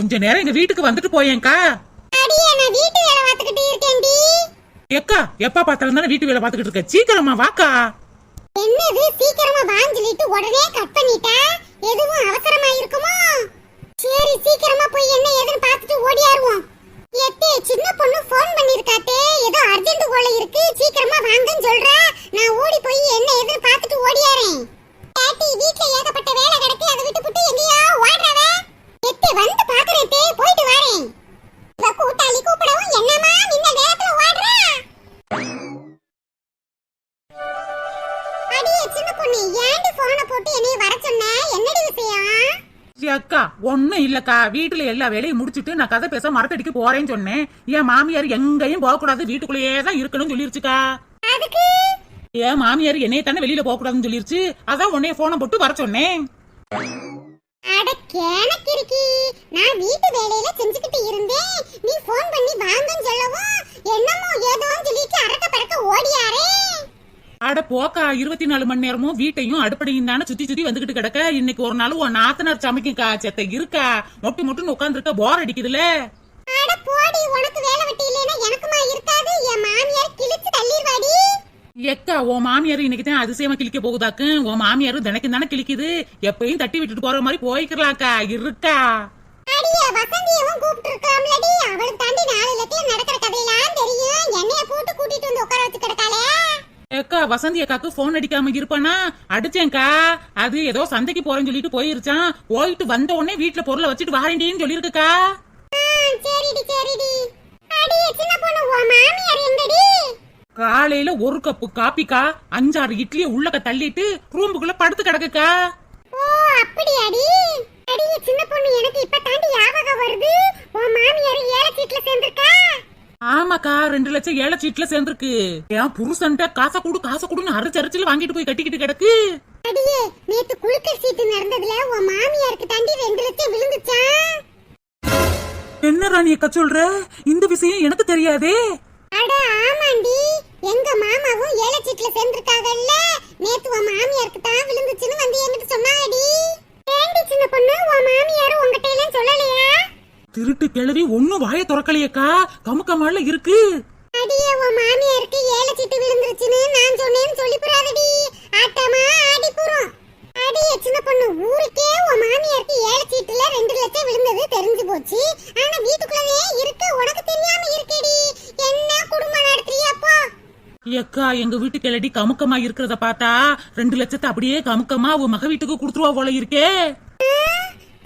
கொஞ்ச நேரம் எங்க வீட்டுக்கு வந்துட்டு போயேன்க்கா. அடியே நான் வீட்டு வேலை பார்த்துக்கிட்டு இருக்கேன்டி. ஏக்கா எப்ப பார்த்தாலும் தானே வீட்டு வேலை பார்த்துக்கிட்டு இருக்க? சீக்கிரமா வாக்கா. என்னது சீக்கிரமா வான்னு சொல்லிட்டு உடனே கட் பண்ணிட்டா? எதுவும் அவசரமா இருக்குமோ? சரி சீக்கிரமா போய் என்ன ஏதுன்னு பார்த்துட்டு ஓடியாருவோம். எத்தே சின்ன பொண்ணு ஃபோன் பண்ணிருக்காத்தே. ஏதோ அர்ஜென்ட் கோல இருக்கு. சீக்கிரமா வாங்கன்னு சொல்றா. நான் ஓடி போய் என்ன ஏதுன்னு பார்த்துட்டு ஓடியாரேன். பாட்டி வீட்ல ஏகப்பட்ட வேலை கிடக்கு. அதை விட்டு புட்டு எங்கேயா ஓடுறவ எத்தே வந்து பாக்குறேன் தே போயிட்டு வரேன். இவ கூட்டாளி கூப்பிடவும் என்னமா நின்ன நேரத்துல ஓடுறா? அடியே சின்ன பொண்ணு ஏன்டி போனை போட்டு என்னைய வர சொன்ன? என்னடி விஷயம்? அக்கா ஒண்ணும் இல்லக்கா. வீட்டுல எல்லா வேலையும் முடிச்சிட்டு நான் கதை பேச மரத்தடிக்கு போறேன்னு சொன்னேன். என் மாமியார் எங்கேயும் போக கூடாது வீட்டுக்குள்ளேயே தான் இருக்கணும்னு சொல்லிருச்சுக்கா. அதுக்கு? என் மாமியார் என்னைய தானே வெளியில போக கூடாதுன்னு சொல்லிருச்சு. அதான் உன்னைய போனை போட்டு வர சொன்னேன். அட கேனக்கிருக்கி நான் வீட்டு வேலையில செஞ்சுக்கிட்டு இருந்தேன். நீ ஃபோன் பண்ணி வாங்கன்னு சொல்லவும் என்னமோ ஏதோன்னு சொல்லிட்டு அரக்க பறக்க ஓடியாரே. அட போக்கா இருபத்தி நாலு மணி நேரமும் வீட்டையும் அடுப்படையும் தானே சுத்தி சுத்தி வந்துகிட்டு கிடக்க. இன்னைக்கு ஒரு நாள் உன் நாத்தனார் சமைக்குக்கா செத்த இருக்கா? மொட்டு மொட்டுன்னு உட்காந்துருக்க போர் அடிக்குதுல அட போடி உனக்கு வேலை வெட்டி இல்லைன்னா எனக்குமா இருக்காது? என் மாமியார் கிழிச்சு தள்ளிடுவாடி. எக்கா உன் மாமியார் இன்னைக்கு தான் அதிசயமா கிழிக்க போகுதாக்கு? உன் மாமியார் தினைக்கும் தானே கிழிக்குது? எப்பயும் தட்டி விட்டுட்டு போற மாதிரி போய்க்கலாம்க்கா இருக்கா. ஏக்கா வசந்தி அக்காக்கு போன் அடிக்காம இருப்பானா? அடிச்சேன்க்கா. அது ஏதோ சந்தைக்கு போறேன்னு சொல்லிட்டு போயிருச்சான். போயிட்டு வந்த உடனே வீட்டுல பொருளை வச்சுட்டு வாரேண்டின்னு சொல்லியிருக்குக்கா. சரிடி சரிடி. அடியே சின்ன பொண்ணு உன் மாமியார் எங்கடி? காலையில ஒரு கப்பு காப்பிக்கா அஞ்சாறு இட்லிய உள்ளக்க தள்ளிட்டு ரூமுக்குள்ள படுத்து கிடக்குக்கா. ஓ அப்படியாடி? அடியே சின்ன பொண்ணு எனக்கு இப்ப தாண்டி ஞாபகம் வருது. உன் மாமியார் ஏழை சீட்ல சேர்ந்திருக்கா? ஆமாக்கா ரெண்டு லட்சம் ஏழை சீட்ல சேர்ந்திருக்கு. என் புருஷன்ட்ட காசை கொடு காசை கொடுன்னு அரைச்சு அரைச்சுல வாங்கிட்டு போய் கட்டிக்கிட்டு கிடக்கு. அடியே நேத்து குழுக்கள் சீட்டு நடந்ததுல உன் மாமியாருக்கு தாண்டி ரெண்டு லட்சம் விழுந்துச்சான் என்ன ராணி அக்கா சொல்ற? இந்த விஷயம் எனக்கு தெரியாதே. அட ஆமாண்டி. எங்க மாமாவும் ஏழை சீட்ல சேர்ந்திருக்காங்கல்ல நேத்து உன் மாமியாருக்கு தான் விழுந்துச்சுன்னு வந்து என்கிட்ட சொன்னாடி. ஏண்டி சின்ன பொண்ணு உன் மாமியார் உங்ககிட்ட எல்லாம் சொல்லலையா? திருட்டு கிளவி ஒண்ணும் வாய திறக்கலையேக்கா. கமுக்கமால இருக்கு. அடியே உன் மாமியாருக்கு ஏழை சீட்டு விழுந்துருச்சுன்னு நான் சொன்னேன்னு சொல்லி புறாதடி ஆட்டமா ஆடி புறோம் அடியே சின்ன பொண்ணு ஊருக்கே உன் மாமியாருக்கு ஏழை சீட்டுல ரெண்டு லட்சம் விழுந்தது தெரிஞ்சு போச்சு. ஆனா வீட்டுக்குள்ளவே இருக்கு உனக்கு தெரியாம இருக்கேடி என்ன குடும்பம் நடத்துறியப்போ ஏக்கா எங்க வீட்டு கிளடி கமுக்கமா இருக்கிறத பார்த்தா ரெண்டு லட்சத்தை அப்படியே கமுக்கமா அவ மக வீட்டுக்கு கொடுத்துருவா போல இருக்கே.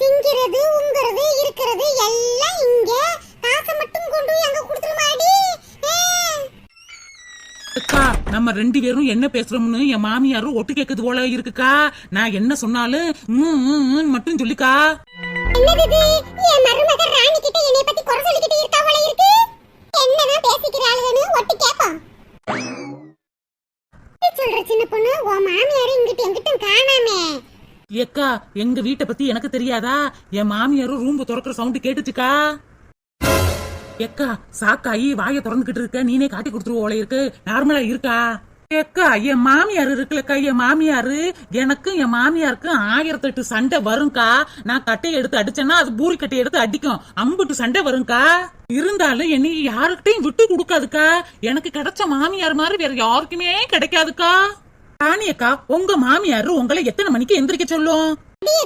திங்கிறது உங்கிறது இருக்கிறது எல்லாம் இங்க. காசை மட்டும் கொண்டு அங்க கொடுத்துருமாடி அக்கா நம்ம ரெண்டு பேரும் என்ன பேசுறோம்னு என் மாமியாரும் ஒட்டு கேக்குது போல இருக்குக்கா. நான் என்ன சொன்னாலும் மட்டும் சொல்லிக்கா. என்னது? என் மருமக ராணி கிட்ட என்னைய பத்தி குறை சொல்லிக்கிட்டு இருக்கா போல இருக்கு? என்னதான் பேசிக்கிறாளுன்னு ஒட்டு என்ன சொல்ற சின்ன பொண்ணு உன் மாமியார் இங்கிட்டு எங்கிட்டும் காணாமே. ஏக்கா எங்க வீட்டை பத்தி எனக்கு தெரியாதா? என் மாமியாரும் ரூம் திறக்கிற சவுண்ட் கேட்டுச்சுக்கா? எக்கா சாக்காயி வாயை திறந்துகிட்டு இருக்க நீனே காட்டி கொடுத்துருவோல இருக்கு. நார்மலா இருக்கா? ஏக்கா என் மாமியார் இருக்குல்லக்கா என் மாமியாரு? எனக்கும் என் மாமியாருக்கும் ஆயிரத்தி எட்டு சண்டை வரும்க்கா. நான் கட்டையை எடுத்து அடிச்சேன்னா அது பூரி கட்டையை எடுத்து அடிக்கும். அம்புட்டு சண்டை வரும்க்கா. இருந்தாலும் என்னை யாருக்கிட்டையும் விட்டு கொடுக்காதுக்கா. எனக்கு கிடைச்ச மாமியார் மாதிரி வேற யாருக்குமே கிடைக்காதுக்கா. ராணியக்கா உங்க மாமியார் உங்களை எத்தனை மணிக்கு எந்திரிக்க சொல்லும்?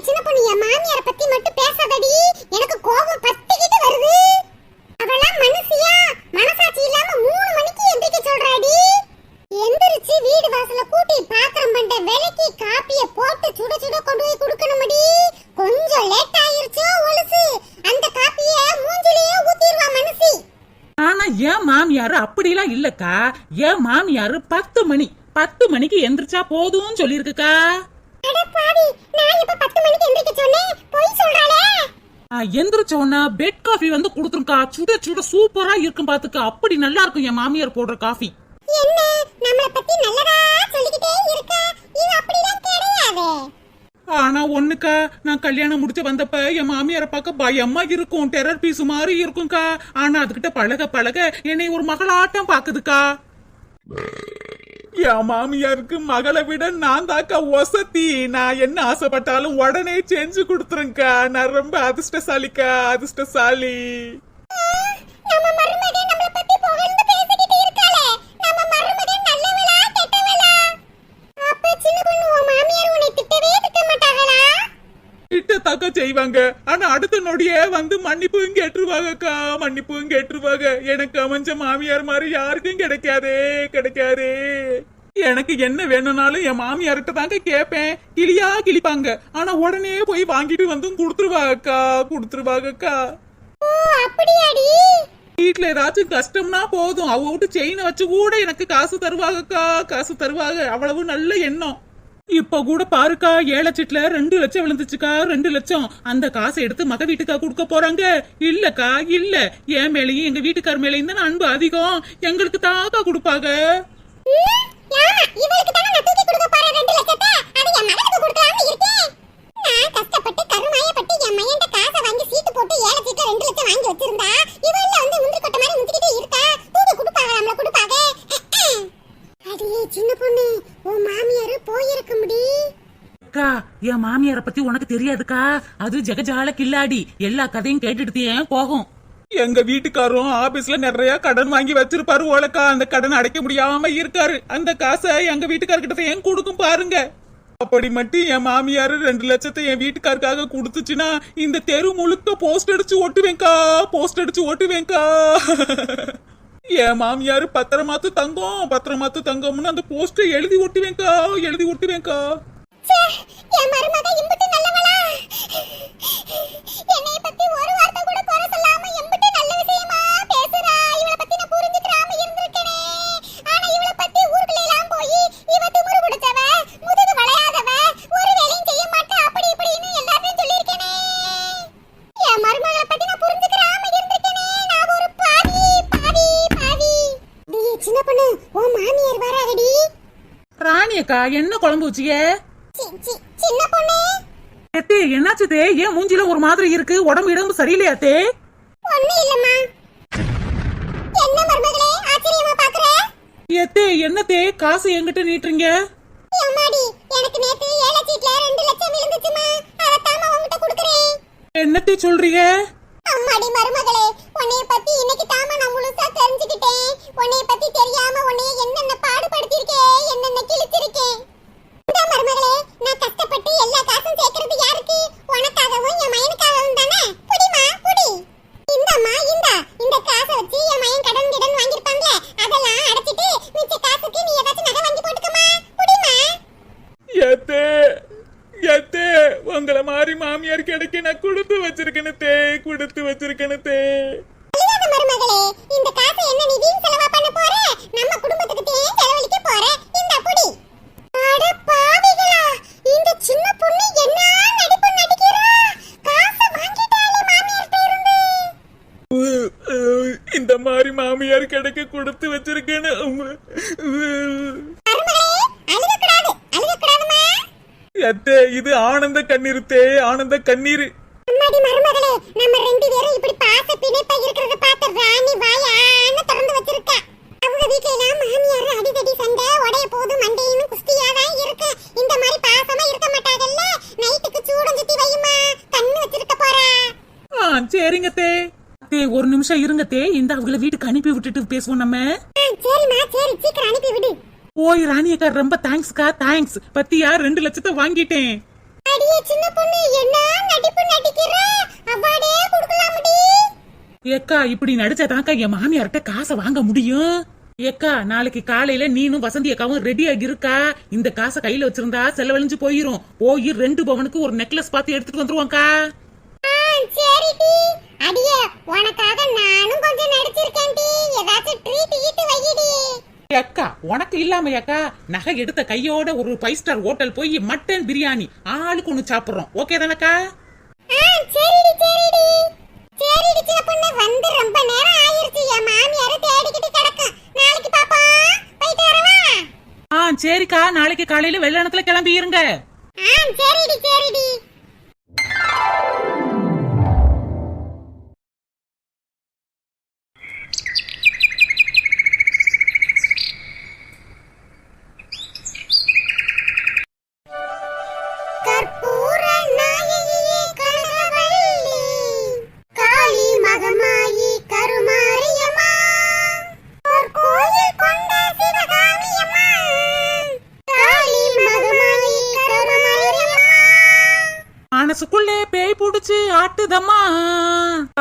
சின்ன பொண்ணு என் மாமியார பத்தி மட்டும் பேசாதடி. எனக்கு கோபம் பத்திக்கிட்டு வருது. அவளாம் மனுஷியா மனசாட்சி இல்லாம மூணு மணிக்கு எந்திரிக்க சொல்றாடி எந்திரிச்சு வீடு வாசல கூட்டி பாத்திரம் பண்ட விலைக்கு காப்பிய போட்டு சுட சுட கொண்டு போய் கொடுக்கணுமடி கொஞ்சம் லேட் ஆயிருச்சோ ஒழுசு அந்த காப்பிய மூஞ்சிலேயே ஊத்திடுவா மனுஷி ஆனா என் மாமியார் அப்படிலாம் இல்லக்கா என் மாமியார் பத்து மணி பத்து மணிக்கு எந்திரிச்சா போதும்னு சொல்லியிருக்குக்கா. அட பாவி நான் இப்ப பத்து மணிக்கு எந்திரிக்க சொன்னேன். பொய் சொல்றாளே. ஆ, எந்திரிச்ச உடனே பெட் காஃபி வந்து கொடுத்துருக்கா சுட சுட சூப்பரா இருக்கும் பாத்துக்க. அப்படி நல்லா இருக்கும் என் மாமியார் போடுற காஃபி என்ன? நம்மள பத்தி நல்லதா சொல்லிக்கிட்டே இருக்க? இது அப்படிலாம் கிடையாது. ஆனா ஒண்ணுக்கா? நான் கல்யாணம் முடிச்சு வந்தப்ப என் மாமியாரை பார்க்க பயமா இருக்கும். டெரர் பீஸ் மாதிரி இருக்கும்க்கா. ஆனா அதுகிட்ட பழக பழக என்னை ஒரு மகளாட்டம் பாக்குதுக்கா என் மாமியாருக்கு மகளை விட நான் தாக்கா ஒசத்தி. நான் என்ன ஆசைப்பட்டாலும் உடனே செஞ்சு கொடுத்துருங்கக்கா. நான் ரொம்ப அதிர்ஷ்டசாலிக்கா அதிர்ஷ்டசாலி. நம்ம மருமகன் நம்மள பத்தி புகழ்ந்து திட்டத்தாக்கா செய்வாங்க. ஆனா அடுத்த நொடியே வந்து மன்னிப்பும் கேட்டுருவாங்கக்கா மன்னிப்பும் கேட்டுருவாங்க எனக்கு அமைஞ்ச மாமியார் மாதிரி யாருக்கும் கிடைக்காதே கிடைக்காதே. எனக்கு என்ன வேணும்னாலும் என் மாமியார்கிட்ட தாங்க கேட்பேன் கிளியா கிளிப்பாங்க. ஆனா உடனே போய் வாங்கிட்டு வந்தும் கொடுத்துருவாங்கக்கா கொடுத்துருவாங்கக்கா வீட்ல ஏதாச்சும் கஷ்டம்னா போதும். அவ விட்டு செயினை வச்சு கூட எனக்கு காசு தருவாங்கக்கா காசு தருவாங்க. அவ்வளவு நல்ல எண்ணம். இப்ப கூட பாருக்கா ஏழை சீட்ல ரெண்டு லட்சம் விழுந்துச்சுக்கா ரெண்டு லட்சம். அந்த காசை எடுத்து மக வீட்டுக்கா கொடுக்க போறாங்க? இல்லக்கா இல்ல. என் மேலையும் எங்க வீட்டுக்கார் மேலையும் தான் அன்பு அதிகம். எங்களுக்கு தாக்கா கொடுப்பாங்க தானே கஷ்டப்பட்டு கருமாயப்பட்டு என் மையன்ட காசை வாங்கி சீட்டு போட்டு ஏழை சீட்டு ரெண்டு லட்சம் வாங்கி வச்சிருந்தா இவள்ல வந்து முந்திரி கொட்டை மாதிரி முந்திக்கிட்டே இருக்கா தூக்கி கொடுப்பாங்க நம்மள கொடுப்பாங்க அஹ், அஹ். அடியே சின்ன பொண்ணு உன் மாமியாரு போயிருக்க முடி அக்கா என் மாமியார பத்தி உனக்கு தெரியாதுக்கா? அது ஜெகஜால கில்லாடி. எல்லா கதையும் கேட்டுட்டு ஏன் போகும். எங்க வீட்டுக்காரரும் ஆபீஸ்ல நிறைய கடன் வாங்கி வச்சிருப்பாரு ஓலக்கா. அந்த கடன் அடைக்க முடியாம இருக்காரு. அந்த காசை எங்க வீட்டுக்காரர்கிட்ட ஏன் கொடுக்கும் பாருங்க. அப்படி மட்டும் என் மாமியாரு ரெண்டு லட்சத்தை என் வீட்டுக்காருக்காக கொடுத்துச்சுன்னா இந்த தெரு முழுக்க போஸ்ட் அடிச்சு ஒட்டுவேன்க்கா போஸ்ட் அடிச்சு ஒட்டுவேன்க்கா என் மாமியாரு பத்திரமாத்து தங்கம் பத்திரமாத்து தங்கம்னு அந்த போஸ்டை எழுதி ஒட்டுவேன்க்கா எழுதி ஒட்டுவேன்க்கா சின்ன பொண்ணு உன் மாமியார் வராகடி ராணி அக்கா என்ன குழம்பு வச்சிய சி- சி- சின்ன பொண்ணு எத்தே என்னாச்சு தே ஏன் மூஞ்சில ஒரு மாதிரி இருக்கு? உடம்பு இடம்பு சரியில்லையா தே? எத்தே என்ன தே காசு என்கிட்ட நீட்டுறீங்க? என்னத்தே சொல்றீங்க? அம்மாடி மருமகளே உன்னைய பத்தி இன்னைக்கு தாமா நான் முழுசா தெரிஞ்சுக்கிட்டேன். உன்னைய பத்தி தெரியாம உன்னைய என்னென்ன பாடுபடுத்திருக்கேன் என்னென்ன கிழிச்சிருக்கேன் மருமகளே நான் கஷ்டப்பட்டு எல்லா காசும் சேர்க்கறது யாருக்கு? உனக்காகவும் என் மயனுக்காகவும் தானே? புடிமா புடி. இந்தம்மா இந்த. இந்த காசை வச்சு என் மயன் கடன் கிடன் வாங்கியிருப்பாங்களே அதெல்லாம் அடைச்சிட்டு மிச்ச காசுக்கு நீ ஏதாச்சும் நகை வாங்கி போட்டுக்கமா புடிமா. எத்தே எத்தே உங்களை மாதிரி மாமியார் கிடைக்க நான் கொடுத்து வச்சிருக்கேன்னு தே கொடுத்து வச்சிருக்கேன்னு தே அழுகாத மருமகளே இந்த காசை என்ன நீ வீண் செலவா பண்ண போற நம்ம குடும்பத்துக்கு தேன் செலவழிக்க போற இந்த புடி அட பாவிகளா இந்த சின்ன பொண்ணு என்ன நடிப்பு நடிக்கிறா காசை வாங்கிட்டாலே மாமியார்ட்ட இருந்து உ- உ- இந்த மாதிரி கிடைக்க கொடுத்து வச்சிருக்கேன்னு எத்தே இது ஆனந்த கண்ணீர் தே ஆனந்த கண்ணீர். அம்மாடி மருமகளே நம்ம ரெண்டு பேரும் இப்படி பாச பிணைப்பா இருக்கிறத பார்த்து ராணி வாயான்னு திறந்து வச்சிருக்கா. அவங்க வீட்ல எல்லாம் மாமியார் அடிதடி சண்டை உடைய போது மண்டையும் குஸ்தியா தான் இருக்கு. இந்த மாதிரி பாசமா இருக்க மாட்டாங்கல்ல நைட்டுக்கு சூடம் சுத்தி வையுமா. கண்ணு வச்சிருக்க போறா. ஆ சரிங்க தே தே ஒரு நிமிஷம் இருங்க தே இந்த அவங்கள வீட்டுக்கு அனுப்பி விட்டுட்டு பேசுவோம் நம்ம. ஆ, சரிம்மா சரி சீக்கிரம் அனுப்பி விடு. ஓய் ராணி அக்கா ரொம்ப தேங்க்ஸ்க்கா தேங்க்ஸ் பத்தியா ரெண்டு லட்சத்தை வாங்கிட்டேன். அடியே சின்ன பொண்ணு என்ன நடிப்பு நடிக்கிற? அவாடே கொடுக்கலாமடி. ஏக்கா இப்படி நடிச்சாதாக்கா என் மாமியார்ட்ட காசை வாங்க முடியும்? ஏக்கா நாளைக்கு காலையில நீனும் வசந்தி அக்காவும் ரெடியா இருக்கா இந்த காசை கையில வச்சிருந்தா செலவழிஞ்சு போயிரும். போய் ரெண்டு பவனுக்கு ஒரு நெக்லஸ் பார்த்து எடுத்துட்டு வந்துருவாங்கக்கா சரிடி. அடியே உனக்காக நானும் கொஞ்சம் நடிச்சிருக்கேன்டி ஏதாச்சும் ட்ரீட் ஈட்டு வையிடி. அக்கா உனக்கு இல்லாம அக்கா. நகை எடுத்த கையோட ஒரு ஃபைவ் ஸ்டார் ஹோட்டல் போய் மட்டன் பிரியாணி ஆளுக்கு ஒண்ணு சாப்பிடுறோம். ஓகே தானக்கா சரிடி சரிடி. சரிடி சின்ன பொண்ணு. வந்து ரொம்ப நேரம் ஆயிருச்சு. என் மாமியார தேடிக்கிட்டு கிடக்கும் நாளைக்கு பாப்போம் போயிட்டு வரவா? ஆ சரிக்கா. நாளைக்கு காலையில வெள்ளணத்துல கிளம்பி இருங்க. ஆ சரிடி சரிடி.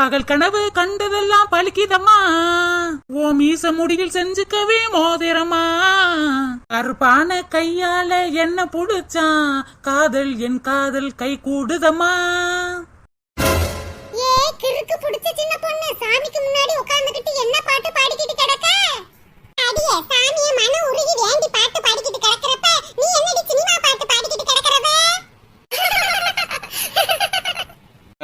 பகல் கனவு கண்டதெல்லாம் பலிக்குதம்மா. ஓ மீச முடியில் செஞ்சுக்கவே மோதிரமா கருப்பான கையால என்ன புடிச்சான் காதல் என் காதல் கை கூடுதம்மா. கிறுக்கு புடிச்ச சின்ன பொண்ணு சாமிக்கு முன்னாடி உட்கார்ந்துகிட்டு என்ன பாட்டு பாடிக்கிட்டு கிடக்க? அடியே சாமிய மன உருகி வேண்டி பாட்டு பாடிக்கிட்டு கிடக்கிறப்ப நீ என்னடி சினிமா பாட்டு பாடிக்கிட்டு கிடக்கிறவ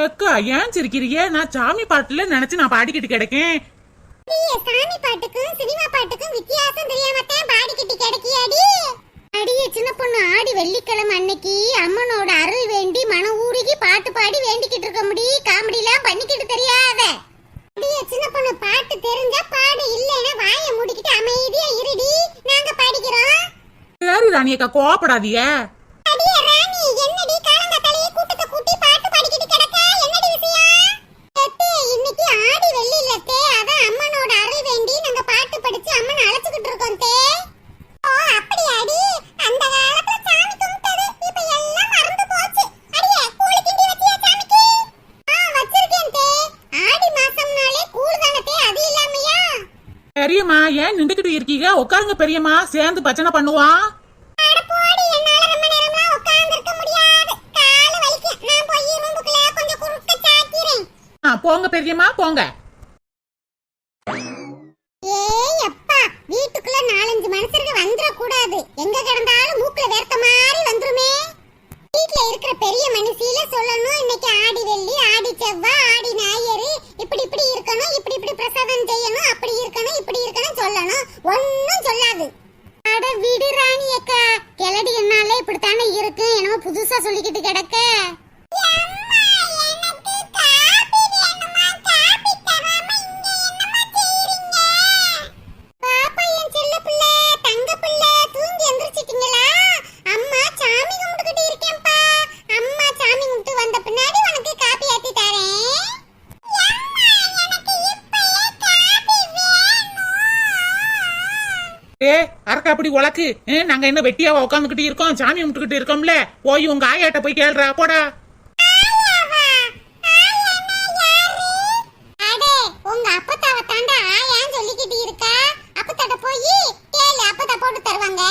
அக்கா ஏன் சிரிக்கிறிய நான் சாமி பாட்டுல நினைச்சு நான் பாடிக்கிட்டு கிடக்கேன். சாமி பாட்டுக்கும் சினிமா பாட்டுக்கும் வித்தியாசம் தெரியாமத்தான் பாடிக்கிட்டு கிடக்கியாடி? அடியே சின்ன பொண்ணு ஆடி வெள்ளிக்கிழமை அன்னைக்கு அம்மனோட அருள் வேண்டி மன ஊருகி பாட்டு பாடி வேண்டிக்கிட்டு இருக்க முடி காமெடிலாம் பண்ணிக்கிட்டு தெரியாத. அடியே சின்ன பொண்ணு பாட்டு தெரிஞ்சா பாடு இல்லைன்னா வாயை மூடிக்கிட்டு அமைதியா இருடி. நாங்க பாடிக்கிறோம். சரி ராணியக்கா கோவப்படாதீங்க அடியே ராணி என்னடி காலங்காத்தாலேயே கூட்டத்தை கூட்டி பாட்டு பாடிக்கிட்டு கிடக்க என்னடி விஷயம் அத்தே, இன்னைக்கு ஆடி வெள்ளி இல்லத்தே அதான் அம்மனோட அருள் வேண்டி நாங்க பாட்டு படிச்சு அம்மனை அழைச்சுக்கிட்டு இருக்கோம் தே. ஓ அப்படியாடி. அந்த காலத்துல சாமி கும்பிட்டது. இப்ப எல்லாம் மறந்து போச்சு. அடியே கூழு கிண்டி வச்சியா சாமிக்கு? ஆ வச்சிருக்கேன் தே. ஆடி மாசம்னாலே கூழ் தானே அது இல்லாமையா? பெரியம்மா ஏன் நின்றுக்கிட்டு இருக்கீங்க? உட்காருங்க பெரியம்மா. சேர்ந்து பச்சனை பண்ணுவான் அட போடி என்னால ரொம்ப நேரமா உட்கார்ந்து இருக்க முடியாது கால் வலிக்கும் நான் போய் ரூமுக்குள்ள கொஞ்சம் குறுக்க சாக்கிறேன் ஆ போங்க பெரியம்மா போங்க ஏய் அப்பா வீட்டுக்குள்ள நாலஞ்சு மனுஷருக்கு வந்துட கூடாது எங்க கிடந்தாலும் மூக்குல வேர்த்த மாதிரி வந்துருமே வீட்ல இருக்கிற பெரிய மனுஷில சொல்லணும் இன்னைக்கு ஆடி வெள்ளி ஆடி செவ்வாய் ஆடி ஞாயிறு இப்படி இப்படி இருக்கணும் இப்படி செய்யணும் அப்படி இருக்கணும் இப்படி இருக்கணும் சொல்லணும். ஒன்னும் சொல்லாது. அட விடு ராணி அக்கா கிளடி என்னாலே இப்படித்தானே இருக்கு. என்னமோ புதுசா சொல்லிக்கிட்டு கிடக்க. உலக்கு. நாங்க என்ன வெட்டியாவா உட்காந்துக்கிட்டு இருக்கோம் சாமி கும்பிட்டுக்கிட்டு இருக்கோம்ல. போய் உங்க ஆயாட்ட போய் கேள்றா போடா. உங்க தாண்டா சொல்லிக்கிட்டு போய் கேளு அப்பத்தா போட்டு தருவாங்க.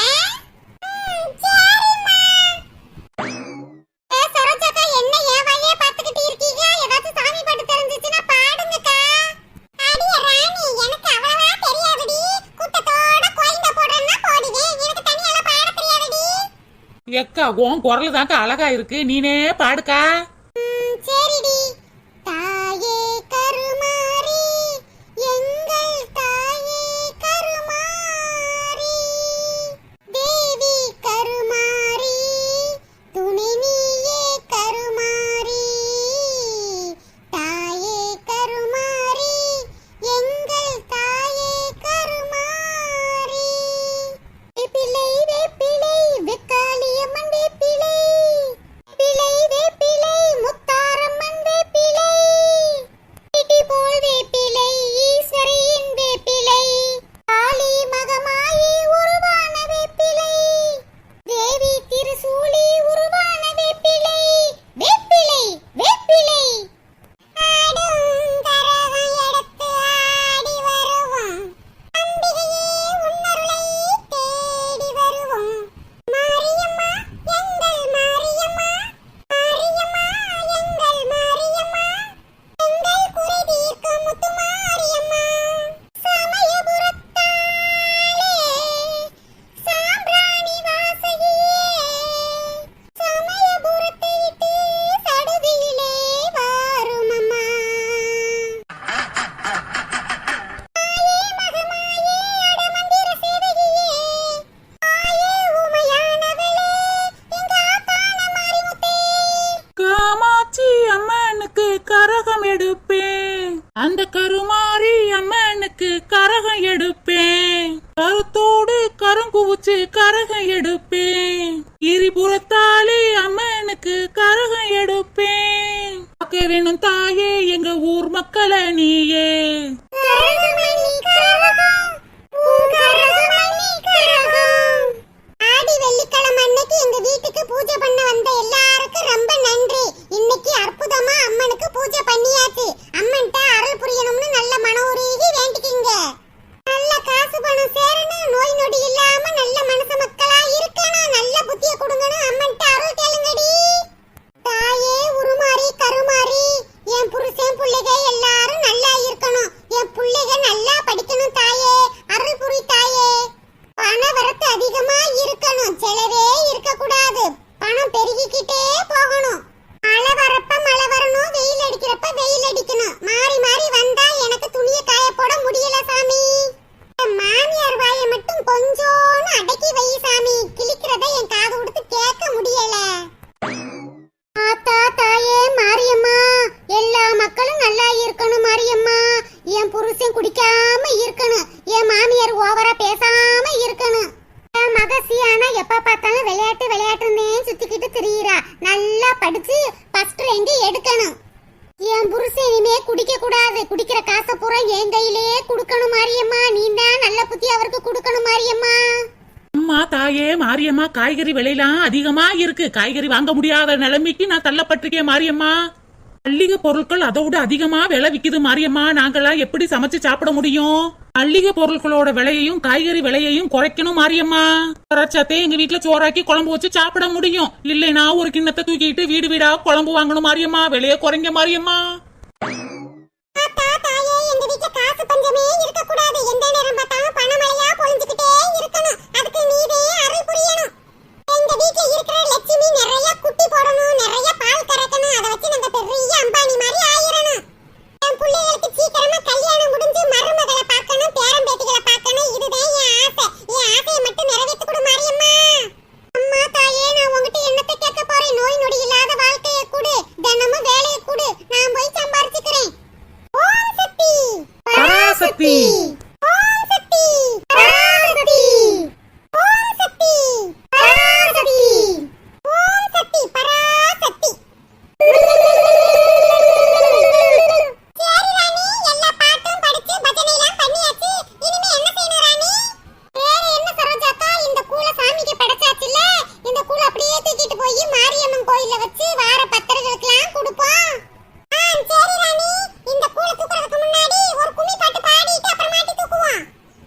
எக்கா உன் குரல் தாக்கா அழகா இருக்கு. நீனே பாடுக்கா. எடுப்பேன். அந்த கருமாரி எனக்கு காய்கறி வாங்க முடியாத நிலைமைக்கு நான் தள்ளப்பட்டிருக்கேன் மாரியம்மா. மல்லிகை பொருட்கள் அதை விட அதிகமா விலை விக்குது மாரியம்மா. நாங்கெல்லாம் எப்படி சமைச்சு சாப்பிட முடியும்? மல்லிகை பொருட்களோட விலையையும் காய்கறி விலையையும் குறைக்கணும் மாரியம்மா. குறைச்சாத்தே எங்க வீட்டுல சோறாக்கி குழம்பு வச்சு சாப்பிட முடியும். இல்லைனா ஒரு கிண்ணத்தை தூக்கிட்டு வீடு வீடா குழம்பு வாங்கணும் மாரியம்மா. விலைய குறைங்க மாரியம்மா தாத்தா தாயே எங்க வீட்ல காசு பஞ்சமே இருக்க கூடாது எந்த நேரம் பார்த்தாலும் பணமழையா பொழிஞ்சுக்கிட்டே இருக்கணும் அதுக்கு நீவே அருள் புரியணும் எங்க வீட்ல இருக்கிற லட்சுமி நிறைய குட்டி போடணும் நிறைய பால் கறக்கணும் அதை வச்சு நாங்க பெரிய அம்பானி மாதிரி ஆயிரணும் என் பிள்ளைகளுக்கு சீக்கிரமா கல்யாணம் முடிஞ்சு மருமகளை பார்க்கணும் பேரன் பேத்திகளை பார்க்கணும் இதுதான் என் ஆசை என் ஆசையை மட்டும் நிறைவேற்றி கொடு மாரியம்மா அம்மா தாயே நான் உங்ககிட்ட என்னத்தை கேட்க போறேன் நோய் நொடி இல்லாத வாழ்க்கையை கொடு தினமும் வேலையை கொடு நான் போய் சம்பாரிச்சுக்கிறேன் ஓம் சக்தி பராசக்தி. ஓம் சக்தி பராசக்தி ஓம் சக்தி பராசக்தி ஓம் சக்தி பராசக்தி சரி ராணி எல்லா பாட்டும் படிச்சு பஜனை எல்லாம் பண்ணியாச்சு இனிமே என்ன செய்யணும் ராணி வேற என்ன சரோஜாக்கா இந்த கூல சாமிக்கு படைச்சாச்சுல இந்த கூல அப்படியே தூக்கிட்டு போய் மாரியம்மன் கோயில்ல வச்சு வார பத்திரங்களுக்கெல்லாம் கொடுப்போம் ஆ சரி ராணி இந்த கூல தூக்குறதுக்கு முன்னாடி ஒரு கும்மி பாட்டு பாடிட்டு அப்புறமாட்டி தூக்குவோம்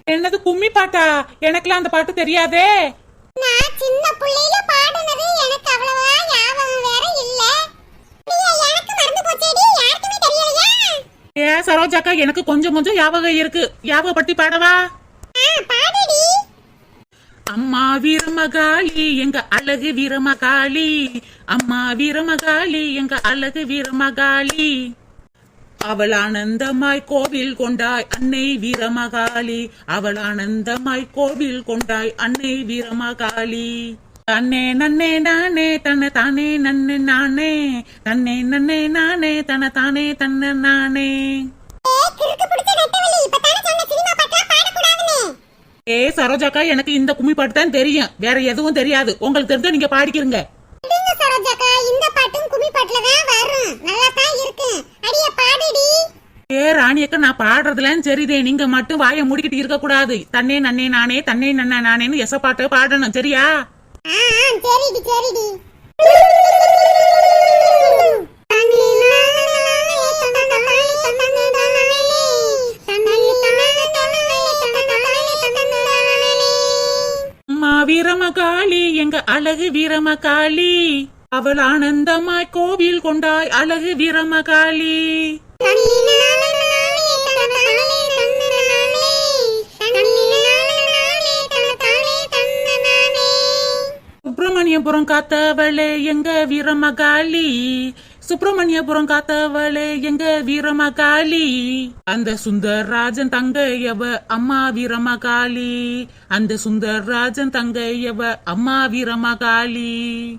என்னது கும்மி பாட்டா எனக்கெல்லாம் அந்த பாட்டு தெரியாதே நான் சின்ன புள்ளையில பாடுனது எனக்கு அவ்வளவா ஞாபகம் வேற இல்ல நீ எனக்கு மறந்து போச்சேடி யாருக்குமே தெரியலையா ஏ சரோஜாக்கா எனக்கு கொஞ்சம் கொஞ்சம் ஞாபகம் இருக்கு. ஞாபகப்படுத்தி பாடவா? அம்மா வீரமகாளி எங்க அழகு வீரமகாளி. அம்மா வீரமகாளி எங்க அழகு வீரமகாளி. அவள் ஆனந்தமாய் கோவில் கொண்டாய் அன்னை வீரமகாளி. அவள் ஆனந்தமாய் கோவில் கொண்டாய் அன்னை வீரமகாளி. தன்னே நன்னே நானே தன்னை தானே நன்னு நானே. தன்னே நன்னே நானே தன்னை தானே தன்ன நானே. ஏ சரோஜாக்கா எனக்கு இந்த கும்மி பாட்டு தான் தெரியும். வேற எதுவும் தெரியாது. உங்களுக்கு தெரிஞ்சா நீங்க பாடிக்கிறீங்க சரோஜாக்கா இந்த பாட்டும் கும்மி பாட்டுல தான் வரும். நல்லா தான் இருக்கு. அடியே பாடுடி. ஏ ராணியக்கா நான் பாடுறதுலாம் சரிதே. நீங்க மட்டும் வாயை மூடிக்கிட்டு இருக்க கூடாது தன்னே நன்னே நானே தன்னே நன்ன நானேன்னு எச பாட்டு பாடணும். சரியா? சரிடி வீரமகாளி எங்க அழகு வீரமகாளி. அவள் ஆனந்தமாய் கோவில் கொண்டாய் அழகு வீரமகாளி. சுப்பிரமணியபுரம் காத்தவளே எங்க வீரமகாளி? சுப்பிரமணியபுரம் காத்தவளே எங்க வீரமகாளி? அந்த சுந்தரராஜன் தங்கையவ அம்மா வீரமகாளி. அந்த சுந்தரராஜன் தங்கையவ அம்மா வீரமகாளி.